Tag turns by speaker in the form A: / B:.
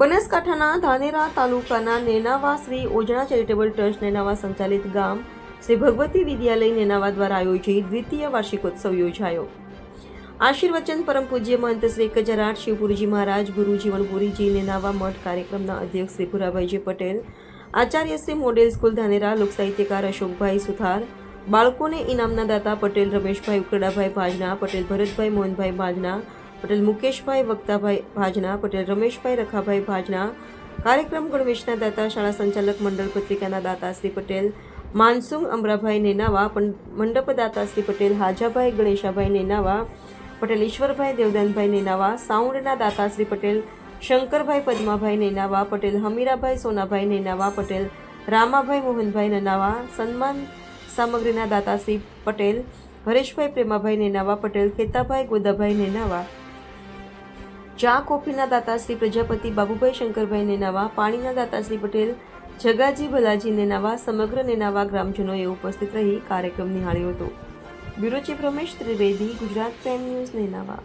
A: બનાસકાંઠાના ધાનેરા તાલુકાના Nenava Shri Ojana charitable trust Nenava સંચાલિત ગામ શ્રી ભગવતી વિદ્યાલય નેનાવા દ્વારા આયોજિત દ્વિતીય વાર્ષિકોત્સવ યોજાયો. આશીર્વચન પરમ પૂજ્ય મહંત શ્રી એક હજાર આઠ શિવપુરીજી મહારાજ ગુરુ જીવનપુરીજી નેનાવા મઠ કાર્યક્રમના અધ્યક્ષ શ્રી ભુરાભાઈજી પટેલ, આચાર્ય શ્રી મોડેલ સ્કૂલ ધાનેરા લોકસાહિત્યકાર અશોકભાઈ સુથાર, બાળકોને ઇનામના દાતા પટેલ રમેશભાઈ ઉકરડાભાઈ ભાજના, પટેલ ભરતભાઈ મોહનભાઈ ભાજના પટેલ, મુકેશભાઈ વક્તાભાઈ ભાજના, પટેલ રમેશભાઈ રખાભાઈ ભાજના, કાર્યક્રમ ગણવેશના દાતા, શાળા સંચાલક મંડળ પત્રિકાના દાતા શ્રી પટેલ, માનસુંગ અમરાભાઈ નેનાવા મંડપ દાતા શ્રી પટેલ, હાજાભાઈ ગણેશાભાઈ નેનાવા, પટેલ ઈશ્વરભાઈ દેવદાનભાઈ નેનાવા, સાઉન્ડના દાતા શ્રી પટેલ, શંકરભાઈ પદ્માભાઈ નેનાવા, પટેલ હમીરાભાઈ સોનાભાઈ નેનાવા, પટેલ રામાભાઈ મોહનભાઈ નેનાવા, સન્માન સામગ્રીના દાતા શ્રી પટેલ, હરેશભાઈ પ્રેમાભાઈ નેનાવા, પટેલ ખેતાભાઈ ગોદાભાઈ નેનાવા ચા કોફીના દાતા શ્રી પ્રજાપતિ બાબુભાઈ શંકરભાઈ નેનાવા, પાણીના દાતા શ્રી પટેલ, જગાજી ભલાજી નેનાવા, સમગ્ર નેનાવા ગ્રામજનોએ ઉપસ્થિત રહી કાર્યક્રમ નિહાળ્યો હતો. Bureau chief Ramesh Trivedi, Gujarat prime news Nenava.